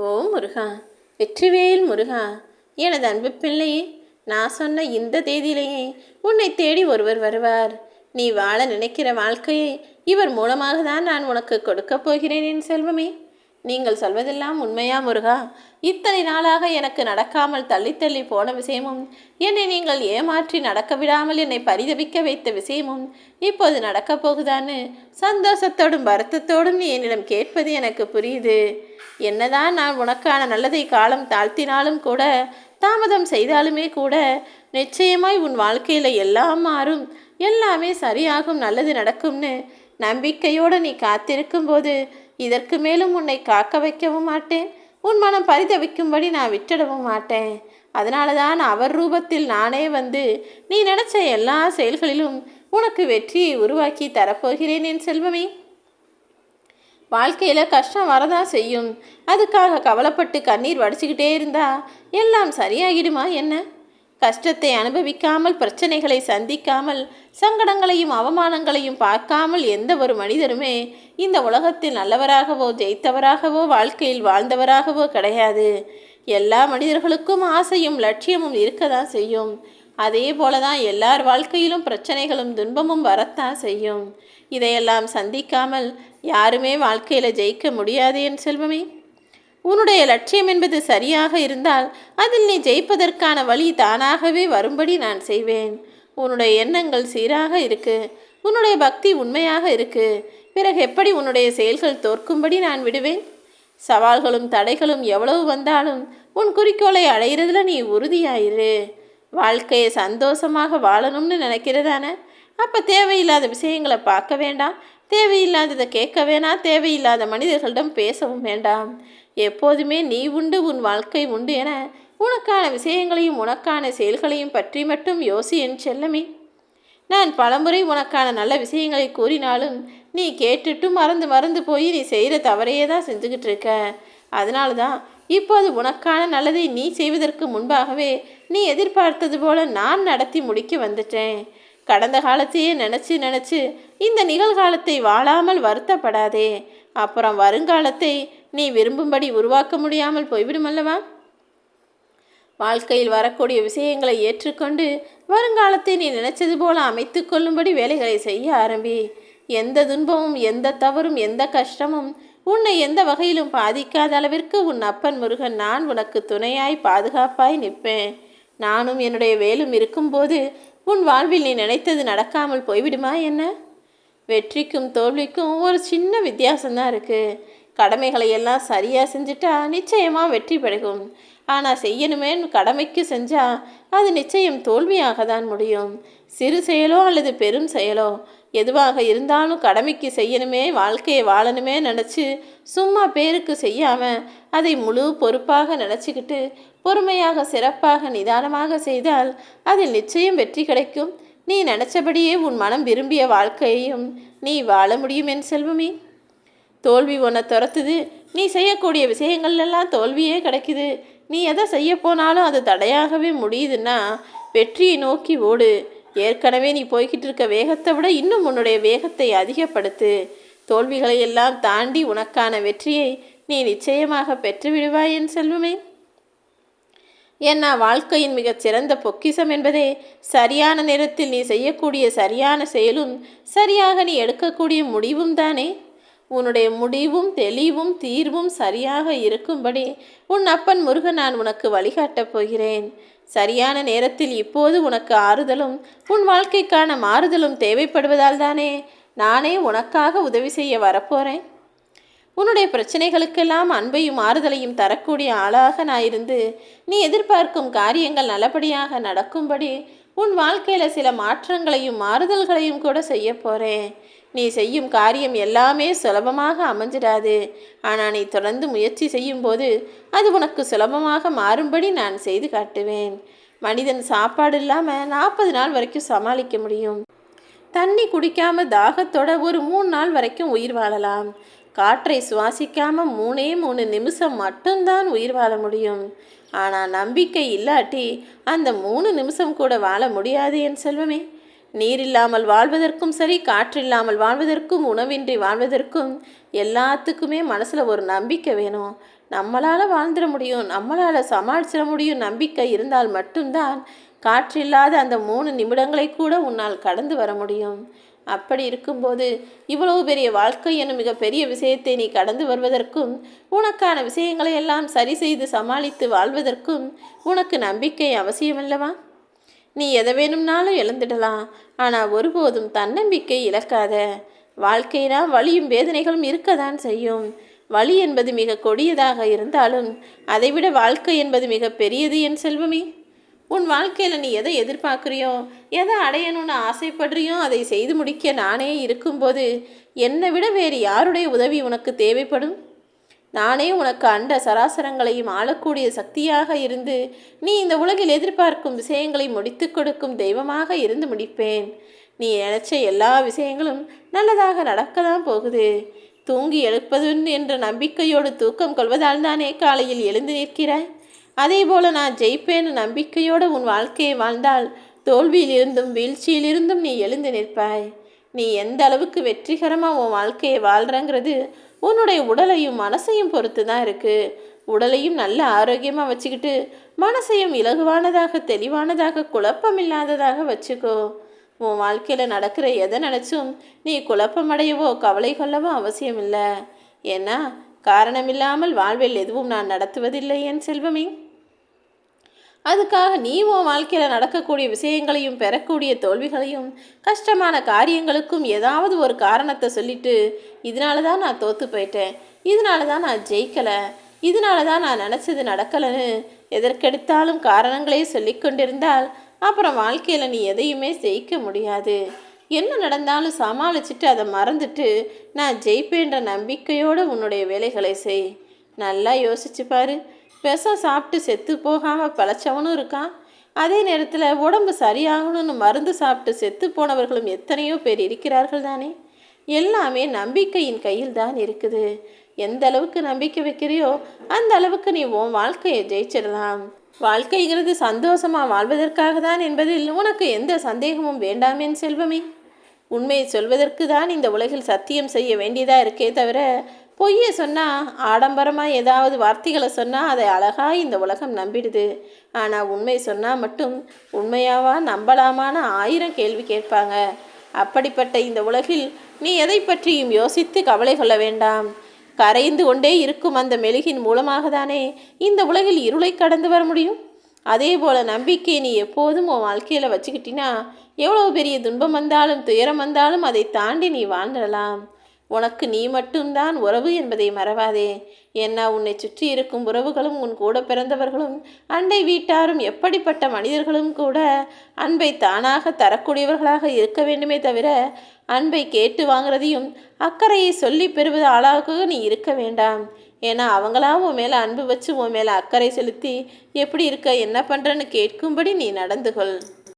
ஓ முருகா. வெற்றிவேல் முருகா. எனது அன்பு பிள்ளையே நான் சொன்ன இந்த தேதியிலேயே உன்னை தேடி ஒருவர் வருவார். நீ வாழ நினைக்கிற வாழ்க்கையை இவர் மூலமாக தான் நான் உனக்கு கொடுக்கப் போகிறேன் என் செல்வமே. நீங்கள் சொல்வதெல்லாம் உண்மையா முருகா? இத்தனை நாளாக எனக்கு நடக்காமல் தள்ளி தள்ளி போன விஷயமும் என்னை நீங்கள் ஏமாற்றி நடக்க விடாமல் என்னை பரிதவிக்க வைத்த விஷயமும் இப்போது நடக்கப் போகுதான்னு சந்தோஷத்தோடும் வருத்தத்தோடும் நீ என்னிடம் கேட்பது எனக்கு புரியுது. என்னதான் நான் உனக்கான நல்லதை காலம் தாழ்த்தினாலும் கூட தாமதம் செய்தாலுமே கூட நிச்சயமாய் உன் வாழ்க்கையில் எல்லாம் மாறும் எல்லாமே சரியாகும் நல்லது நடக்கும்னு நம்பிக்கையோடு நீ காத்திருக்கும் போது இதற்கு மேலும் உன்னை காக்க வைக்கவும் மாட்டேன். உன் மனம் பரிதவிக்கும்படி நான் விட்டுடவும் மாட்டேன். அதனால தான் அவர் ரூபத்தில் நானே வந்து நீ நினச்ச எல்லா செயல்களிலும் உனக்கு வெற்றியை உருவாக்கி தரப்போகிறேன் என் செல்வமே. வாழ்க்கையில் கஷ்டம் வரதான் செய்யும். அதுக்காக கவலைப்பட்டு கண்ணீர் வடிச்சுக்கிட்டே இருந்தா எல்லாம் சரியாகிடுமா என்ன? கஷ்டத்தை அனுபவிக்காமல் பிரச்சனைகளை சந்திக்காமல் சங்கடங்களையும் அவமானங்களையும் பார்க்காமல் எந்த ஒரு மனிதருமே இந்த உலகத்தில் நல்லவராகவோ ஜெயித்தவராகவோ வாழ்க்கையில் வாழ்ந்தவராகவோ கிடையாது. எல்லா மனிதர்களுக்கும் ஆசையும் லட்சியமும் இருக்க தான் செய்யும். அதே போல தான் எல்லார் வாழ்க்கையிலும் பிரச்சனைகளும் துன்பமும் வரத்தான் செய்யும். இதையெல்லாம் சந்திக்காமல் யாருமே வாழ்க்கையில் ஜெயிக்க முடியாது என் செல்வமே. உன்னுடைய லட்சியம் என்பது சரியாக இருந்தால் அதில் நீ ஜெயிப்பதற்கான வழி தானாகவே வரும்படி நான் செய்வேன். உன்னுடைய எண்ணங்கள் சீராக இருக்கு. உன்னுடைய பக்தி உண்மையாக இருக்கு. பிறகு எப்படி உன்னுடைய செயல்கள் தோற்கும்படி நான் விடுவேன்? சவால்களும் தடைகளும் எவ்வளவு வந்தாலும் உன் குறிக்கோளை அடையிறதுல நீ உறுதியாயிரு. வாழ்க்கையை சந்தோஷமாக வாழணும்னு நினைக்கிறதானே? அப்போ தேவையில்லாத விஷயங்களை பார்க்க வேண்டாம். தேவையில்லாததை கேட்க வேணாம். தேவையில்லாத மனிதர்களிடம் பேசவும் வேண்டாம். எப்போதுமே நீ உண்டு உன் வாழ்க்கை உண்டு என உனக்கான விஷயங்களையும் உனக்கான செயல்களையும் பற்றி மட்டும் யோசி என் செல்லமே. நான் பலமுறை உனக்கான நல்ல விஷயங்களை கூறினாலும் நீ கேட்டுட்டு மறந்து மறந்து போய் நீ செய்கிற தவறையே தான் செஞ்சுக்கிட்டு இருக்க. அதனால தான் இப்போது உனக்கான நல்லதை நீ செய்வதற்கு முன்பாகவே நீ எதிர்பார்த்தது போல நான் நடத்தி முடிக்க வந்துட்டேன். கடந்த காலத்தையே நினச்சி நினச்சி இந்த நிகழ்காலத்தை வாழாமல் வருத்தப்படாதே. அப்புறம் வருங்காலத்தை நீ விரும்பும்படி உருவாக்க முடியாமல் போய்விடுமல்லவா வாழ்க்கையில் வரக்கூடிய விஷயங்களை ஏற்றுக்கொண்டு வருங்காலத்தை நீ நினைச்சது போல அமைத்து கொள்ளும்படி வேலைகளை செய்ய ஆரம்பி. எந்த துன்பமும் எந்த தவறும் எந்த கஷ்டமும் உன்னை எந்த வகையிலும் பாதிக்காத அளவிற்கு உன் அப்பன் முருகன் நான் உனக்கு துணையாய் பாதுகாப்பாய் நிற்பேன். நானும் என்னுடைய வேலும் இருக்கும்போது உன் வாழ்வில் நீ நினைத்தது நடக்காமல் போய்விடுமா என்ன? வெற்றிக்கும் தோல்விக்கும் ஒரு சின்ன வித்தியாசம்தான் இருக்குது கடமைகளை எல்லாம் சரியாக செஞ்சுட்டா நிச்சயமாக வெற்றி பெருகும். ஆனால் செய்யணுமே கடமைக்கு செஞ்சால் அது நிச்சயம் தோல்வியாக தான் முடியும். சிறு செயலோ அல்லது பெரும் செயலோ எதுவாக இருந்தாலும் கடமைக்கு செய்யணுமே வாழ்க்கையை வாழணுமே நினச்சி சும்மா பேருக்கு செய்யாமல் அதை முழு பொறுப்பாக நினச்சிக்கிட்டு பொறுமையாக சிறப்பாக நிதானமாக செய்தால் அதில் நிச்சயம் வெற்றி கிடைக்கும். நீ நினச்சபடியே உன் மனம் விரும்பிய வாழ்க்கையையும் நீ வாழ முடியும் என் செல்வமே. தோல்வி உன்னை துரத்துது. நீ செய்யக்கூடிய விஷயங்கள்லாம் தோல்வியே கிடைக்குது. நீ எதை செய்ய போனாலும் அது தடையாகவே முடியுதுன்னா வெற்றியை நோக்கி ஓடு. ஏற்கனவே நீ போய்கிட்டு இருக்க வேகத்தை விட இன்னும் உன்னுடைய வேகத்தை அதிகப்படுத்து. தோல்விகளை எல்லாம் தாண்டி உனக்கான வெற்றியை நீ நிச்சயமாக பெற்று விடுவாய் என் செல்வமே. ஏன்னா வாழ்க்கையின் மிகச் சிறந்த பொக்கிசம் என்பதே சரியான நேரத்தில் நீ செய்யக்கூடிய சரியான செயலும் சரியாக நீ எடுக்கக்கூடிய முடிவும் தானே உன்னுடைய முடிவும் தெளிவும் தீர்வும் சரியாக இருக்கும்படி உன் அப்பன் முருகன் நான் உனக்கு வழிகாட்டப் போகிறேன். சரியான நேரத்தில் இப்போது உனக்கு ஆறுதலும் உன் வாழ்க்கைக்கான மாறுதலும் தேவைப்படுவதால் தானே நானே உனக்காக உதவி செய்ய வரப்போகிறேன் உன்னுடைய பிரச்சனைகளுக்கெல்லாம் அன்பையும் ஆறுதலையும் தரக்கூடிய ஆளாக நான் இருந்து நீ எதிர்பார்க்கும் காரியங்கள் நல்லபடியாக நடக்கும்படி உன் வாழ்க்கையில் சில மாற்றங்களையும் மாறுதல்களையும் கூட செய்ய போகிறேன் நீ செய்யும் காரியம் எல்லாமே சுலபமாக அமைஞ்சிடாது. ஆனால் நீ தொடர்ந்து முயற்சி செய்யும்போது அது உனக்கு சுலபமாக மாறும்படி நான் செய்து காட்டுவேன். மனிதன் சாப்பாடு இல்லாமல் நாற்பது நாள் வரைக்கும் சமாளிக்க முடியும். தண்ணி குடிக்காம தாகத்தோட ஒரு மூணு நாள் வரைக்கும் உயிர் வாழலாம். காற்றை சுவாசிக்காம மூணே மூணு நிமிஷம் மட்டும்தான் உயிர் வாழ முடியும். ஆனால் நம்பிக்கை இல்லாட்டி அந்த மூணு நிமிஷம் கூட வாழ முடியாது என் செல்வமே. நீர் இல்லாமல் வாழ்வதற்கும் சரி காற்றில்லாமல் வாழ்வதற்கும் உணவின்றி வாழ்வதற்கும் எல்லாத்துக்குமே மனசில் ஒரு நம்பிக்கை வேணும். நம்மளால் வாழ்ந்துட முடியும் நம்மளால் சமாளிச்சிட முடியும் நம்பிக்கை இருந்தால் மட்டும்தான் காற்றில்லாத அந்த மூணு நிமிடங்களை கூட உன்னால் கடந்து வர முடியும். அப்படி இருக்கும்போது இவ்வளவு பெரிய வாழ்க்கை எனும் மிகப்பெரிய விஷயத்தை நீ கடந்து வருவதற்கும் உனக்கான விஷயங்களை எல்லாம் சரி செய்து சமாளித்து வாழ்வதற்கும் உனக்கு நம்பிக்கை அவசியமல்லவா? நீ எதை வேணும்னாலும் இழந்துடலாம் ஆனால் ஒருபோதும் தன்னம்பிக்கை இழக்காத. வாழ்க்கைனா வலியும் வேதனைகளும் இருக்கதான் செய்யும். வலி என்பது மிக கொடியதாக இருந்தாலும் அதைவிட வாழ்க்கை என்பது மிக பெரியது என் செல்வமே. உன் வாழ்க்கையில் நீ எதை எதிர்பார்க்குறியோ எதை அடையணும்னு ஆசைப்படுறியோ அதை செய்து முடிக்க நானே இருக்கும்போது என்னை விட வேறு யாருடைய உதவி உனக்கு தேவைப்படும்? நானே உனக்கு அண்ட சராசரங்களையும் ஆளக்கூடிய சக்தியாக இருந்து நீ இந்த உலகில் எதிர்பார்க்கும் விஷயங்களை முடித்து கொடுக்கும் தெய்வமாக இருந்து முடிப்பேன். நீ நினைச்ச எல்லா விஷயங்களும் நல்லதாக நடக்கதான் போகுது. தூங்கி எழுப்பதுன் என்ற நம்பிக்கையோடு தூக்கம் கொள்வதால் தானே காலையில் எழுந்து நிற்கிறாய்? அதே போல நான் ஜெயிப்பேன்னு நம்பிக்கையோடு உன் வாழ்க்கையை வாழ்ந்தால் தோல்வியிலிருந்தும் வீழ்ச்சியிலிருந்தும் நீ எழுந்து நிற்பாய். நீ எந்த அளவுக்கு வெற்றிகரமாக உன் வாழ்க்கையை வாழ்கிறங்கிறது உன்னுடைய உடலையும் மனசையும் பொறுத்து தான் இருக்குது உடலையும் நல்ல ஆரோக்கியமாக வச்சுக்கிட்டு மனசையும் இலகுவானதாக தெளிவானதாக குழப்பம் இல்லாததாக வச்சுக்கோ. உன் வாழ்க்கையில் நடக்கிற எதை நினச்சும் நீ குழப்பமடையவோ கவலை கொள்ளவோ அவசியம் இல்லை ஏன்னா காரணமில்லாமல் வாழ்வில் எதுவும் நான் நடத்துவதில்லை என் செல்வமே. அதுக்காக நீ உன் வாழ்க்கையில் நடக்கக்கூடிய விஷயங்களையும் பெறக்கூடிய தோல்விகளையும் கஷ்டமான காரியங்களுக்கும் ஏதாவது ஒரு காரணத்தை சொல்லிட்டு இதனால தான் நான் தோற்று போயிட்டேன். இதனால தான் நான் ஜெயிக்கலை. இதனால தான் நான் நினச்சது நடக்கலைன்னு எதற்கெடுத்தாலும் காரணங்களே சொல்லி கொண்டிருந்தால் அப்புறம் வாழ்க்கையில் நீ எதையுமே ஜெயிக்க முடியாது. என்ன நடந்தாலும் சமாளிச்சுட்டு அதை மறந்துட்டு நான் ஜெயிப்பேன்ற நம்பிக்கையோடு உன்னுடைய வேலைகளை செய். நல்லா யோசிச்சு பாரு. விஷம் சாப்பிட்டு செத்து போகாமல் பழச்சவனும் இருக்கான். அதே நேரத்தில் உடம்பு சரியாகணும்னு மருந்து சாப்பிட்டு செத்து போனவர்களும் எத்தனையோ பேர் இருக்கிறார்கள் தானே. எல்லாமே நம்பிக்கையின் கையில் தான் இருக்குது. எந்த அளவுக்கு நம்பிக்கை வைக்கிறியோ அந்த அளவுக்கு நீ உன் வாழ்க்கையை ஜெயிச்சிடலாம். வாழ்க்கைங்கிறது சந்தோஷமாக வாழ்வதற்காக தான் என்பதில் உனக்கு எந்த சந்தேகமும் வேண்டாம் செல்வமே. உண்மையை சொல்வதற்கு தான் இந்த உலகில் சத்தியம் செய்ய வேண்டியதாக இருக்கே தவிர பொய்யை சொன்னால் ஆடம்பரமாக ஏதாவது வார்த்தைகளை சொன்னால் அதை அழகாக இந்த உலகம் நம்பிடுது. ஆனால் உண்மை சொன்னால் மட்டும் உண்மையாவா நம்பலாமான ஆயிரம் கேள்வி கேட்பாங்க. அப்படிப்பட்ட இந்த உலகில் நீ எதை பற்றியும் யோசித்து கவலை கொள்ள வேண்டாம். கரைந்து கொண்டே இருக்கும் அந்த மெழுகின் மூலமாக தானே இந்த உலகில் இருளை கடந்து வர முடியும்? அதே போல் நம்பிக்கை நீ எப்போதும் உன் வாழ்க்கையில் வச்சுக்கிட்டினா எவ்வளோ பெரிய துன்பம் வந்தாலும் துயரம் வந்தாலும் அதை தாண்டி நீ வாழ்ந்துடலாம். உனக்கு நீ மட்டும்தான் உறவு என்பதை மறவாதே. ஏன்னா உன்னை சுற்றி இருக்கும் உறவுகளும் உன் கூட பிறந்தவர்களும் அண்டை வீட்டாரும் எப்படிப்பட்ட மனிதர்களும் கூட அன்பை தானாக தரக்கூடியவர்களாக இருக்க வேண்டுமே தவிர அன்பை கேட்டு வாங்குறதையும் அக்கறையை சொல்லி பெறுவது ஆளாக நீ இருக்க வேண்டாம். ஏன்னா அவங்களாம் உன் மேலே அன்பு வச்சு உன் மேலே அக்கறை செலுத்தி எப்படி இருக்க என்ன பண்ணுறன்னு கேட்கும்படி நீ நடந்து கொள்